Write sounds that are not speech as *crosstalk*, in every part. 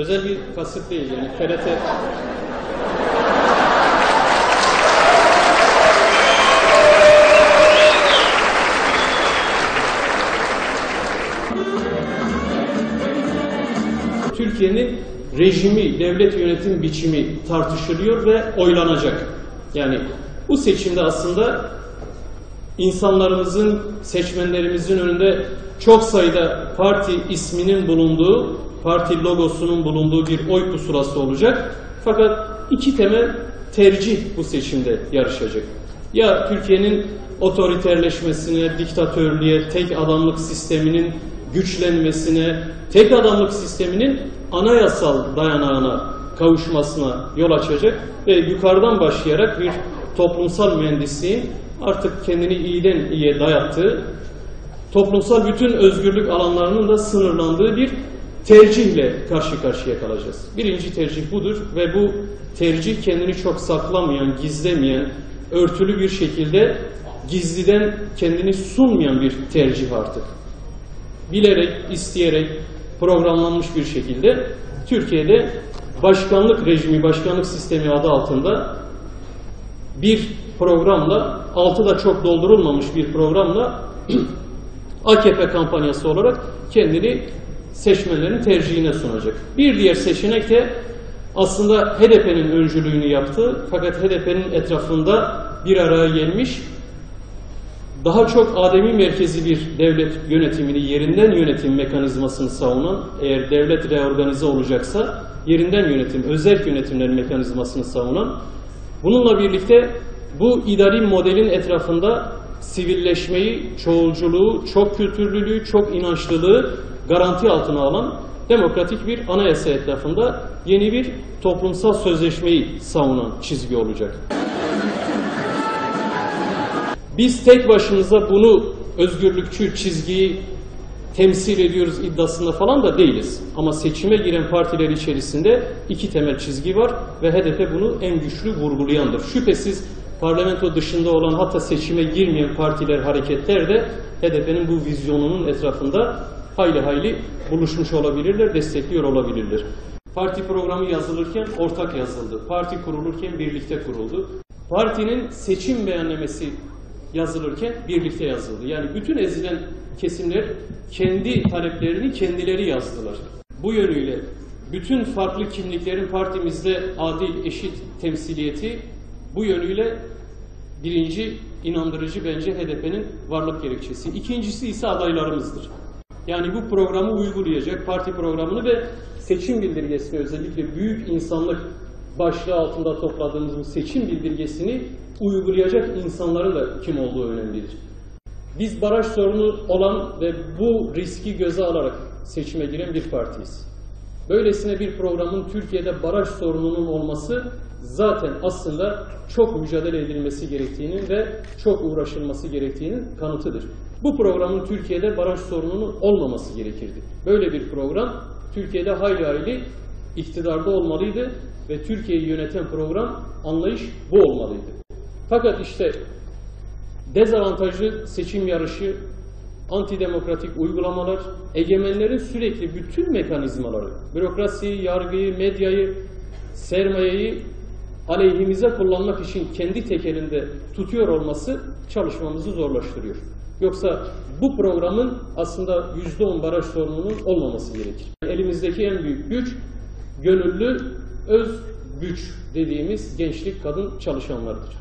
özel bir kasıt değil yani TRT Türkiye'nin rejimi, devlet yönetim biçimi tartışılıyor ve oylanacak. Yani bu seçimde aslında insanlarımızın, seçmenlerimizin önünde çok sayıda parti isminin bulunduğu, parti logosunun bulunduğu bir oy pusulası olacak. Fakat iki temel tercih bu seçimde yarışacak. Ya Türkiye'nin otoriterleşmesine, diktatörlüğe, tek adamlık sisteminin güçlenmesine, tek adamlık sisteminin anayasal dayanağına kavuşmasına yol açacak ve yukarıdan başlayarak bir toplumsal mühendisliğin artık kendini iyiden iyiye dayattığı, toplumsal bütün özgürlük alanlarının da sınırlandığı bir tercihle karşı karşıya kalacağız. Birinci tercih budur ve bu tercih kendini çok saklamayan, gizlemeyen, örtülü bir şekilde gizliden kendini sunmayan bir tercih artık. Bilerek, isteyerek, programlanmış bir şekilde Türkiye'de başkanlık rejimi, başkanlık sistemi adı altında bir programla, altı da çok doldurulmamış bir programla *clears throat* AKP kampanyası olarak kendini seçmenlerin tercihine sunacak. Bir diğer seçenek de aslında HDP'nin öncülüğünü yaptı. Fakat HDP'nin etrafında bir araya gelmiş daha çok ademi merkezi bir devlet yönetimini, yerinden yönetim mekanizmasını savunan, eğer devlet reorganize olacaksa yerinden yönetim, özel yönetimlerin mekanizmasını savunan, bununla birlikte bu idari modelin etrafında sivilleşmeyi, çoğulculuğu, çok kültürlülüğü, çok inançlılığı garanti altına alan demokratik bir anayasa etrafında yeni bir toplumsal sözleşmeyi savunan çizgi olacak. Biz tek başımıza bunu özgürlükçü çizgiyi temsil ediyoruz iddiasında falan da değiliz. Ama seçime giren partiler içerisinde iki temel çizgi var ve HDP bunu en güçlü vurgulayandır. Şüphesiz parlamento dışında olan hatta seçime girmeyen partiler, hareketler de HDP'nin bu vizyonunun etrafında hayli hayli buluşmuş olabilirler, destekliyor olabilirler. Parti programı yazılırken ortak yazıldı. Parti kurulurken birlikte kuruldu. Partinin seçim beyannamesi yazılırken birlikte yazıldı. Yani bütün ezilen kesimler kendi taleplerini kendileri yazdılar. Bu yönüyle bütün farklı kimliklerin partimizde adil, eşit temsiliyeti bu yönüyle birinci inandırıcı bence HDP'nin varlık gerekçesi. İkincisi ise adaylarımızdır. Yani bu programı uygulayacak parti programını ve seçim bildirgesini özellikle büyük insanlık başlığı altında topladığımız bu seçim bildirgesini uygulayacak insanların da kim olduğu önemlidir. Biz baraj sorunu olan ve bu riski göze alarak seçime giren bir partiyiz. Böylesine bir programın Türkiye'de baraj sorununun olması zaten aslında çok mücadele edilmesi gerektiğinin ve çok uğraşılması gerektiğinin kanıtıdır. Bu programın Türkiye'de baraj sorununun olmaması gerekirdi. Böyle bir program Türkiye'de hayli hayli iktidarda olmalıydı ve Türkiye'yi yöneten program anlayış bu olmalıydı. Fakat işte dezavantajlı seçim yarışı, antidemokratik uygulamalar, egemenlerin sürekli bütün mekanizmaları, bürokrasiyi, yargıyı, medyayı, sermayeyi aleyhimize kullanmak için kendi tekelinde tutuyor olması çalışmamızı zorlaştırıyor. Yoksa bu programın aslında yüzde on baraj sorununun olmaması gerekir. Elimizdeki en büyük güç gönüllü öz güç dediğimiz gençlik kadın çalışanlardır.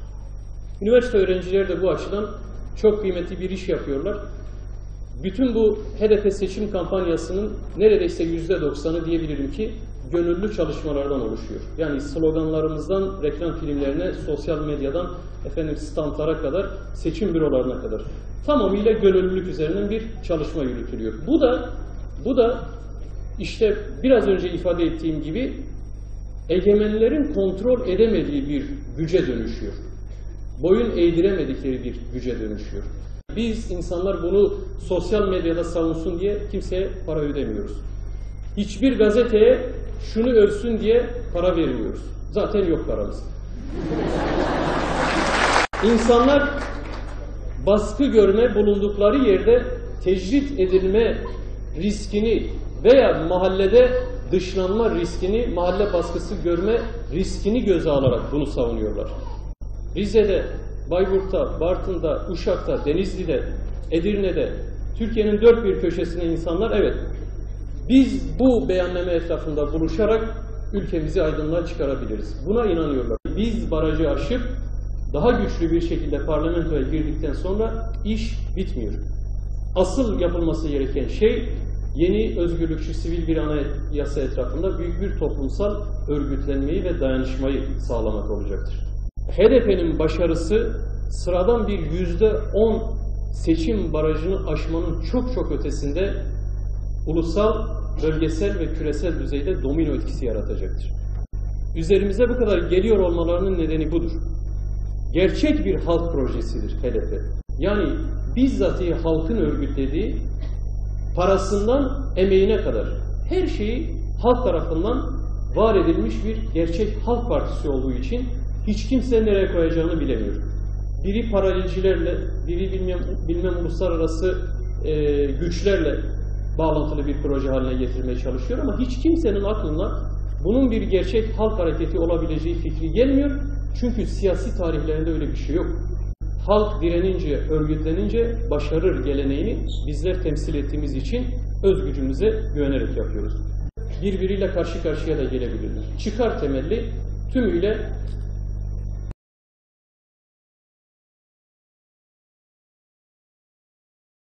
Üniversite öğrencileri de bu açıdan çok kıymetli bir iş yapıyorlar. Bütün bu HDP seçim kampanyasının neredeyse yüzde doksanı diyebilirim ki gönüllü çalışmalardan oluşuyor. Yani sloganlarımızdan reklam filmlerine, sosyal medyadan efendim standlara kadar, seçim bürolarına kadar tamamıyla gönüllülük üzerinden bir çalışma yürütülüyor. Bu da bu da işte biraz önce ifade ettiğim gibi egemenlerin kontrol edemediği bir güce dönüşüyor. Boyun eğdiremedikleri bir güce dönüşüyor. Biz insanlar bunu sosyal medyada savunsun diye kimseye para ödemiyoruz. Hiçbir gazeteye şunu övsün diye para vermiyoruz. Zaten yok paramız. İnsanlar baskı görme bulundukları yerde tecrit edilme riskini veya mahallede dışlanma riskini, mahalle baskısı görme riskini göze alarak bunu savunuyorlar. Rize'de, Bayburt'ta, Bartın'da, Uşak'ta, Denizli'de, Edirne'de, Türkiye'nin dört bir köşesinde insanlar evet biz bu beyanname etrafında buluşarak ülkemizi aydınlığa çıkarabiliriz. Buna inanıyorlar. Biz barajı aşıp daha güçlü bir şekilde parlamentoya girdikten sonra iş bitmiyor. Asıl yapılması gereken şey yeni özgürlükçü sivil bir anayasa etrafında büyük bir toplumsal örgütlenmeyi ve dayanışmayı sağlamak olacaktır. HDP'nin başarısı sıradan bir yüzde on seçim barajını aşmanın çok çok ötesinde ulusal, bölgesel ve küresel düzeyde domino etkisi yaratacaktır. Üzerimize bu kadar geliyor olmalarının nedeni budur. Gerçek bir halk projesidir HDP. Yani bizzatihi halkın örgütlediği, parasından emeğine kadar her şeyi halk tarafından var edilmiş bir gerçek halk partisi olduğu için hiç kimse nereye koyacağını bilemiyor. Biri paralelcilerle, biri bilmem, bilmem uluslararası e, güçlerle bağlantılı bir proje haline getirmeye çalışıyor ama hiç kimsenin aklına bunun bir gerçek halk hareketi olabileceği fikri gelmiyor. Çünkü siyasi tarihlerinde öyle bir şey yok. Halk direnince, örgütlenince başarır geleneğini bizler temsil ettiğimiz için öz gücümüze güvenerek yapıyoruz. Birbiriyle karşı karşıya da gelebilirler. Çıkar temelli tümüyle